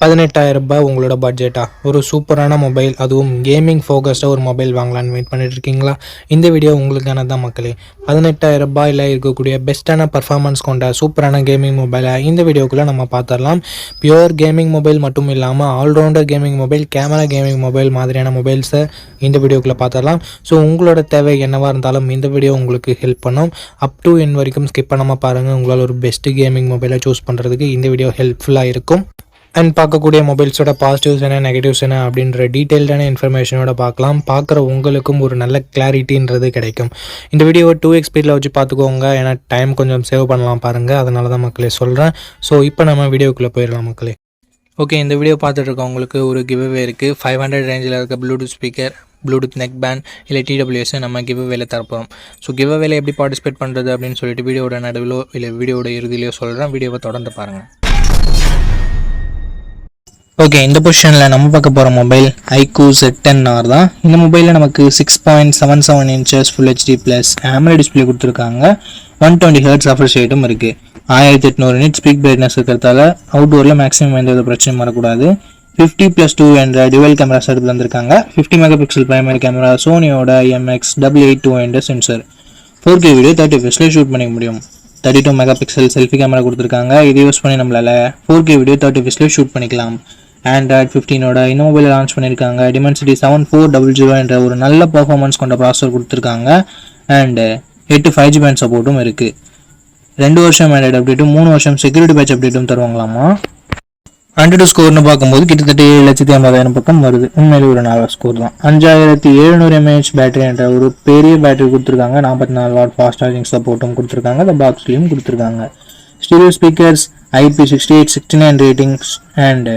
பதினெட்டாயிரம் ரூபாய் உங்களோட பட்ஜெட்டா ஒரு சூப்பரான மொபைல் அதுவும் கேமிங் ஃபோக்கஸ்டாக ஒரு மொபைல் வாங்கலான்னு வெயிட் பண்ணிட்டு இருக்கீங்களா? இந்த வீடியோ உங்களுக்கான தான் மக்களே. பதினெட்டாயிரம் ரூபாயில் இருக்கக்கூடிய பெஸ்ட்டான பர்ஃபார்மன்ஸ் கொண்ட சூப்பரான கேமிங் மொபைலை இந்த வீடியோக்குள்ளே நம்ம பார்த்துடலாம் பியூர் கேமிங் மொபைல் மட்டும் இல்லாமல் allrounder gaming mobile camera gaming mobile மாதிரியான மொபைல்ஸை இந்த வீடியோக்குள்ளே பார்த்துடலாம் ஸோ உங்களோட தேவை என்னவாக இருந்தாலும் இந்த வீடியோ உங்களுக்கு ஹெல்ப் பண்ணும். அப் டு என் வரைக்கும் ஸ்கிப் பண்ணாமல் பாருங்கள் உங்களால் ஒரு பெஸ்ட்டு கேமிங் மொபைலை சூஸ் பண்ணுறதுக்கு இந்த வீடியோ ஹெல்ப்ஃபுல்லாக இருக்கும். அண்ட் பார்க்கக்கூடிய மொபைல்ஸோட பாசிட்டிவ்ஸ் என்ன நெகட்டிவ்ஸ் என்ன அப்படின்ற டீட்டெயில்டான இன்ஃபர்மேஷனோட பார்க்கலாம். பார்க்குற உங்களுக்கும் ஒரு நல்ல கிளாரிட்டின்றது கிடைக்கும். இந்த வீடியோவை டூ எக்ஸ் ஸ்பீடில் வச்சு பார்த்துக்கோங்க. ஏன்னா டைம் கொஞ்சம் சேவ் பண்ணலாம் பாருங்கள் அதனால தான் மக்களே சொல்கிறேன் ஸோ இப்போ நம்ம வீடியோக்குள்ளே போயிடலாம் மக்களே. ஓகே இந்த வீடியோ பார்த்துட்டு இருக்கவங்களுக்கு ஒரு கிவ்வே இருக்குது ஃபைவ் ஹண்ட்ரட் ரேஞ்சில் இருக்க Bluetooth speaker Bluetooth neck band இல்லை டிடபிள்யூஎஸ் நம்ம கிவ்அவேல தரப்போம் ஸோ கிவ்அவேல எப்படி பார்ட்டிசிபேட் பண்ணுறது அப்படின்னு சொல்லிட்டு வீடியோட நடுவிலோ இல்லை வீடியோட இறுதியிலையோ சொல்கிறேன் வீடியோவை தொடர்ந்து பாருங்கள் ஓகே இந்த பொசிஷனில் நம்ம பார்க்க போகிற mobile iQOO Z ten R தான். இந்த மொபைலில் நமக்கு six point seven seven inches full HD plus AMOLED display கொடுத்துருக்காங்க. ஒன் டுவெண்ட்டி ஹர்ட்ஸ் ஆஃபர் ஷேட்டும் இருக்குது ஆயிரத்தி எட்நூறு யூனிட் ஸ்பீக் பிரைட்னஸ் இருக்கிறதால அவுட்டோரில் மேக்ஸிமம் எந்த ஒரு பிரச்சனையும் வரக்கூடாது. ஃபிஃப்டி ப்ளஸ் டூ என்ற டுவெல் கேமரா செட் வந்திருக்காங்க fifty mega pixel primary camera சோனியோட MX double eight two என்ற sensor four K video thirty ஃபஸ்ட்டில் ஷூட் பண்ணிக்க முடியும். Thirty two mega pixel selfie camera கொடுத்துருக்காங்க. இது யூஸ் பண்ணி நம்மளால ஃபோர் கே வீடியோ தேர்ட்டி ஃபஸ்ட்டில் ஷூட் பண்ணிக்கலாம். ஆண்ட்ராய்ட் ஃபிஃப்டீனோட இன்னோவில் லான்ச் பண்ணியிருக்காங்க. Dimensity seven four double zero என்ற ஒரு நல்ல பர்ஃபார்மன்ஸ் கொண்ட ப்ராசஸர் கொடுத்துருக்காங்க. அண்டு எட்டு ஃபைவ் ஜி பேண்ட் சப்போர்ட்டும் இருக்குது ரெண்டு வருஷம் ஆண்ட்ராய்டு அப்டேட்டும் மூணு வருஷம் செக்யூரிட்டி பேட்ச் அப்டேட்டும் தருவாங்களாமா? ஹண்ட்ரட் ஸ்கோர்னு பார்க்கும்போது கிட்டத்தட்ட ஏழு லட்சத்தி ஐம்பதாயிரம் பக்கம் வருது. உண்மையில் ஒரு நல்ல ஸ்கோர் தான். அஞ்சாயிரத்தி எழுநூறு எம்ஏஹெச் பேட்டரி என்ற ஒரு பெரிய பேட்டரி கொடுத்துருக்காங்க. நாற்பத்தி நாலு வாட் ஃபாஸ்ட் சார்ஜிங் சப்போர்ட்டும் கொடுத்துருக்காங்க. அந்த பாக்ஸ்லையும் கொடுத்துருக்காங்க. Stereo speakers IP sixty eight sixty nine ratings and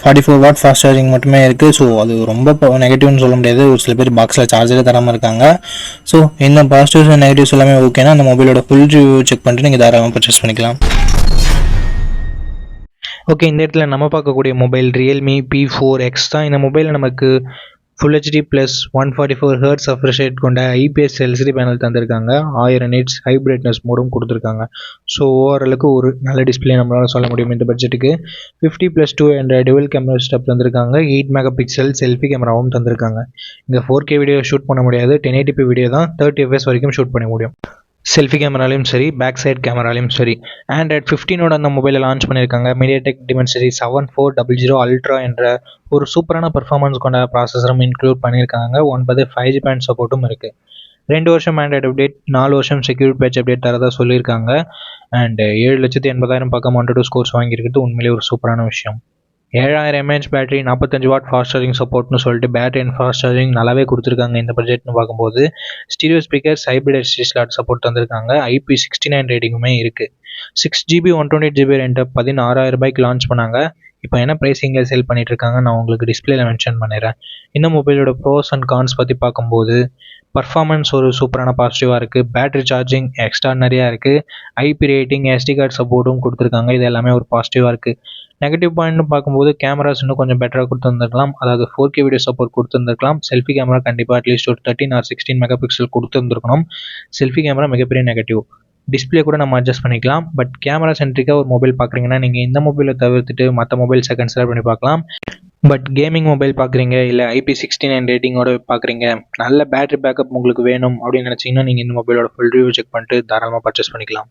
Forty four watt fast charging மட்டுமே இருக்குது ஸோ அது ரொம்ப நெகட்டிவ்னு சொல்ல முடியாது. ஒரு சில பேர் பாக்ஸில் சார்ஜரே தராமல் இருக்காங்க. ஸோ இந்த பாசிட்டிவ்ஸ் அண்ட் நெகட்டிவ்ஸ் எல்லாமே ஓகேனா அந்த மொபைலோட ஃபுல் ரிவ்யூ செக் பண்ணிட்டு நீங்கள் தாராளமாக பர்ச்சேஸ் பண்ணிக்கலாம். ஓகே இந்த இடத்துல நம்ம பார்க்கக்கூடிய mobile Realme P four X தான். இந்த மொபைலில் நமக்கு full HD plus one forty four hertz refresh rate கொண்ட ஐபிஎஸ் எல்சிடி பேனல் தந்திருக்காங்க. ஆயிரம் நிட்ஸ் ஹை பிரைட்னஸ் மோடும் கொடுத்துருக்காங்க. ஸோ ஓவராலுக்கு ஒரு நல்ல டிஸ்பிளே நம்மளால் சொல்ல முடியும் இந்த பட்ஜெட்டுக்கு fifty plus two and dual camera setup தந்திருக்காங்க. எயிட் மெகா பிக்சல் செல்ஃபி கேமராவும் தந்திருக்காங்க. இங்கே ஃபோர் கே வீடியோ ஷூட் பண்ண முடியாது. டென் எயிட்டிபி வீடியோ தான் தேர்ட்டி எஃப்எஸ் வரைக்கும் ஷூட் பண்ண முடியும். செல்ஃபி கேமராலையும் சரி பேக் சைட் கேமராலையும் சரி. ஆண்ட்ராய்ட் ஃபிஃப்டீனோட அந்த மொபைலை லான்ச் பண்ணியிருக்காங்க. MediaTek Dimensity seven four double zero ultra என்ற ஒரு சூப்பரான பர்ஃபார்மன்ஸ் கொண்ட ப்ராசஸரும் இன்க்ளூட் பண்ணியிருக்காங்க. ஒன்பது ஃபைவ் ஜி பேண்ட் சப்போர்ட்டும் இருக்குது ரெண்டு வருஷம் ஆண்ட்ராய்டு அப்டேட் நாலு வருஷம் செக்யூரிட்டி பேட்ச் அப்டேட் தரதா சொல்லியிருக்காங்க. அண்ட் ஏழு லட்சத்து எண்பதாயிரம் பக்கம் ஒன் டூ ஸ்கோர்ஸ் வாங்கியிருக்கிறது உண்மையிலேயே ஒரு சூப்பரான விஷயம். ஏழாயிரம் எம்ஏஹெச் பேட்டரி நாற்பத்தஞ்சு வாட் ஃபாஸ்ட் சார்ஜிங் சப்போர்ட்னு சொல்லிட்டு பேட்டரி அண்ட் ஃபாஸ்ட் சார்ஜிங் நல்லாவே கொடுத்துருக்காங்க இந்த பட்ஜெட்னு பார்க்கும்போது. Stereo speakers hybrid SD slot support தந்திருக்காங்க. ஐபி சிக்ஸ்டி நைன் ரேட்டிங்குமே இருக்குது six GB one twenty GB ரெண்டை பதினாறாயிரம் ரூபாய்க்கு லான்ச் பண்ணாங்க. இப்போ என்ன ப்ரைஸிங்கில் சேல் பண்ணிட்டு இருக்காங்க நான் உங்களுக்கு டிஸ்பிளேல மென்ஷன் பண்ணிடுறேன். இந்த மொபைலோட ப்ரோஸ் அண்ட் கான்ஸ் பற்றி பார்க்கும்போது பர்ஃபார்மன்ஸ் ஒரு சூப்பரான பாசிட்டிவாக இருக்குது பேட்டரி சார்ஜிங் எக்ஸ்ட்ரானரியாக இருக்குது ஐபி ரேட்டிங் எஸ்டி கார்டு சப்போர்ட்டும் கொடுத்துருக்காங்க. இது எல்லாமே ஒரு பாசிட்டிவாக இருக்குது நெகட்டிவ் பாயிண்ட்னு பார்க்கும்போது கேமராஸ் இன்னும் கொஞ்சம் பெட்டராக கொடுத்துருந்துருக்கலாம். அதாவது ஃபோர் கே வீடியோ சப்போர்ட் கொடுத்துருந்துருக்கலாம். செல்ஃபி கேமரா கண்டிப்பாக அட்லீஸ்ட் ஒரு thirteen or sixteen mega pixel கொடுத்துருந்துருக்கணும். Selfie camera மிகப்பெரிய நெகட்டிவ் டிஸ்பிளே கூட நம்ம அட்ஜஸ்ட் பண்ணிக்கலாம். பட் கேமரா சென்ட்ரிக்காக ஒரு மொபைல் பார்க்குறீங்கன்னா நீங்கள் இந்த மொபைலை தவிர்த்துட்டு மற்ற மொபைல்ஸை கன்சிடர் பண்ணி பார்க்கலாம். பட் கேமிங் மொபைல் பார்க்குறீங்க இல்லை ஐபி சிக்ஸ்டி நைன் ரேட்டிங்கோட பார்க்குறீங்க நல்ல பேட்டரி பேக்கப் உங்களுக்கு வேணும் அப்படின்னு நினச்சிங்கன்னா நீங்கள் இந்த மொபைலோட ஃபுல் ரிவ்யூ செக் பண்ணிட்டு தாராளமாக பர்ச்சேஸ் பண்ணிக்கலாம்.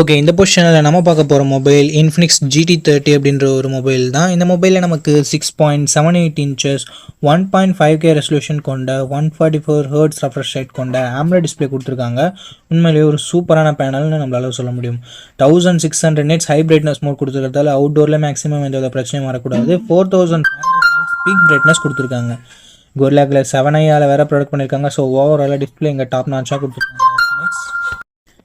ஓகே இந்த பொசிஷனில் நம்ம பார்க்க போகிற மொபைல் இன்ஃபினிக்ஸ் ஜிடி தேர்ட்டி அப்படின்ற ஒரு மொபைல் தான். இந்த மொபைலில் நமக்கு six point seven eight inches one point five K resolution கொண்ட one forty four hertz refresh rate கொண்ட ஆம்லெட் டிஸ்பிளே கொடுத்துருக்காங்க. உண்மையிலேயே ஒரு சூப்பரான பேனல்னு நம்மளால சொல்ல முடியும். Thousand six hundred nits high brightness mode கொடுத்துருக்கிறதால அவுட்டோரில் மேக்ஸிமம் எந்த வித பிரச்சனையும் வரக்கூடாது. ஃபோர் தௌசண்ட் ஸ்பீக் பிரைட்னஸ் கொடுத்துருக்காங்க. Gorilla Glass செவன் ஐயால் வேறு ப்ராடக்ட் பண்ணியிருக்காங்க ஸோ ஓவராலாக டிஸ்பிளே இங்கே டாப் நாச்சாக கொடுத்துருக்காங்க.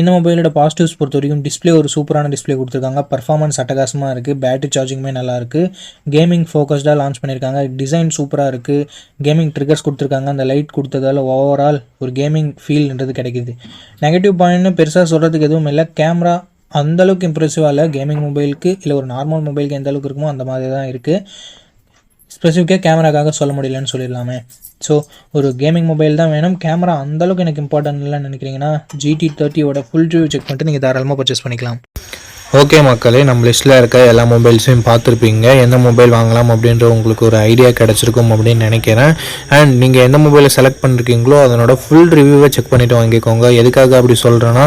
இந்த மொபைலோட பாசிட்டிவ்ஸ் பொறுத்த வரைக்கும் டிஸ்பிளே ஒரு சூப்பரான டிஸ்பிளே கொடுத்துருக்காங்க. பர்ஃபார்மன்ஸ் அட்டகாசமாக இருக்குது பேட்டரி சார்ஜிங்குமே நல்லா இருக்குது கேமிங் ஃபோக்கஸ்டாக லான்ச் பண்ணியிருக்காங்க. டிசைன் சூப்பராக இருக்குது கேமிங் ட்ரிகர்ஸ் கொடுத்துருக்காங்க. அந்த லைட் கொடுத்ததால ஓவரால் ஒரு கேமிங் ஃபீல்ன்றது கிடைக்குது. நெகட்டிவ் பாயிண்ட்னு பெருசாக சொல்கிறதுக்கு எதுவும் இல்லை. கேமரா அந்தளவுக்கு இம்ப்ரெசிவாக இல்லை. கேமிங் மொபைலுக்கு இல்லை ஒரு நார்மல் மொபைலுக்கு எந்த அளவுக்கு இருக்குமோ அந்த மாதிரி தான் இருக்குது ஸ்பெசிஃபிக்காக கேமராக்காக சொல்ல முடியலன்னு சொல்லிடலாமே. ஸோ ஒரு கேமிங் மொபைல் தான் வேணும். கேமரா அந்தளவுக்கு எனக்கு இம்பார்ட்டன்ட் இல்லைன்னு நினைக்கிறீங்கன்னா ஜிடி தேர்ட்டியோட ஃபுல் ரிவ்யூ செக் பண்ணிட்டு நீங்கள் தாராளமாக பர்ச்சேஸ் பண்ணிக்கலாம். ஓகே மக்களே நம்ம லிஸ்ட்டில் இருக்க எல்லா மொபைல்ஸையும் பார்த்துருப்பீங்க. எந்த மொபைல் வாங்கலாம் அப்படின்ற உங்களுக்கு ஒரு ஐடியா கிடச்சிருக்கும் அப்படின்னு நினைக்கிறேன். அண்ட் நீங்கள் எந்த மொபைலை செலக்ட் பண்ணிருக்கீங்களோ அதனோட ஃபுல் ரிவ்யூவை செக் பண்ணிவிட்டு வாங்கிக்கோங்க. எதுக்காக அப்படி சொல்கிறேன்னா